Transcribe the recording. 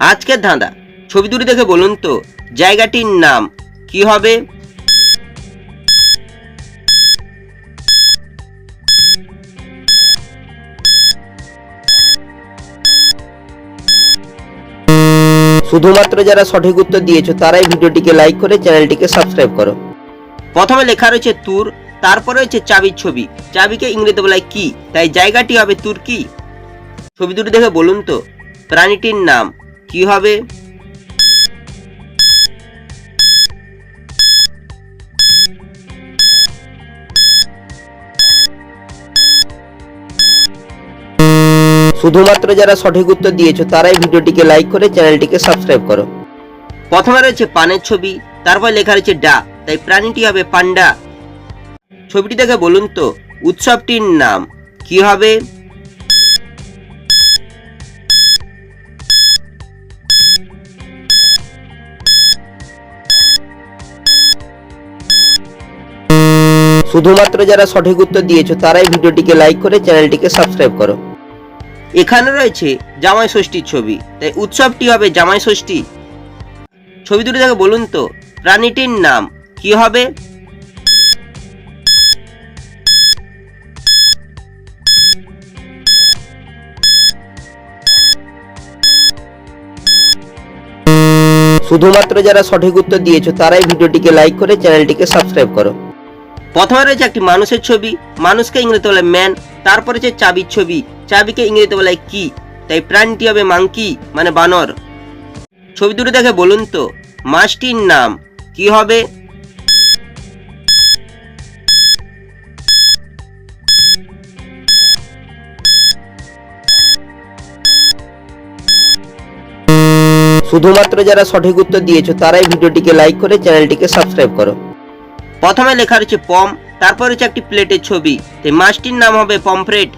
আজকের ধাঁধা। ছবি দুটি দেখে বলুন তো, জায়গাটির নাম কি হবে? শুধুমাত্র যারা সঠিক উত্তর দিয়েছ, তারাই ভিডিওটিকে লাইক করে চ্যানেলটিকে সাবস্ক্রাইব করো। প্রথমে লেখা রয়েছে তুর, তারপরে রয়েছে চাবির ছবি। চাবিকে ইংরেজিতে বলা কি? তাই জায়গাটি হবে তুর্কি। ছবি দুটি দেখে বলুন তো, প্রাণীটির নাম কি হবে? শুধুমাত্র যারা সঠিক উত্তর দিয়েছ, তারাই ভিডিওটিকে লাইক করে চ্যানেলটিকে সাবস্ক্রাইব করো। প্রথমে রয়েছে পানের ছবি, তারপর লেখা রয়েছে ডা, তাই প্রাণীটি হবে পান্ডা। ছবিটি দেখে বলুন তো, উৎসবটির নাম কি হবে? শুধুমাত্র যারা সঠিক উত্তর দিয়েছ, তারাই ভিডিওটিকে লাইক করে চ্যানেলটিকে সাবস্ক্রাইব করো। এখানে রয়েছে জামাই ষষ্ঠীর ছবি। তাই উৎসবটি হবে জামাই ষষ্ঠী। ছবি দুটি দেখে, বলুন তো। প্রাণীটির নাম কি হবে? শুধুমাত্র যারা সঠিক উত্তর দিয়েছ, তারাই ভিডিওটিকে লাইক করে চ্যানেলটিকে সাবস্ক্রাইব করো। প্রথমে রয়েছে একটি মানুষের ছবি। মানুষকে ইংরেজিতে বলে ম্যান তারপরে রয়েছে চাবির ছবি, চাবিকে ইংরেজিতে বলে কি? তাই প্রাণীটি হবে মাংকি মানে বানর। ছবি দুটো দেখে বলুন তো, মাছটির নাম কি হবে? শুধুমাত্র যারা সঠিক উত্তর দিয়েছ, তারাই ভিডিওটিকে লাইক করে চ্যানেলটিকে সাবস্ক্রাইব করো। প্রথমে লেখা রয়েছে পম, তারপর রয়েছে একটি প্লেটের ছবি। মাছটির নাম হবে পমফ্রেট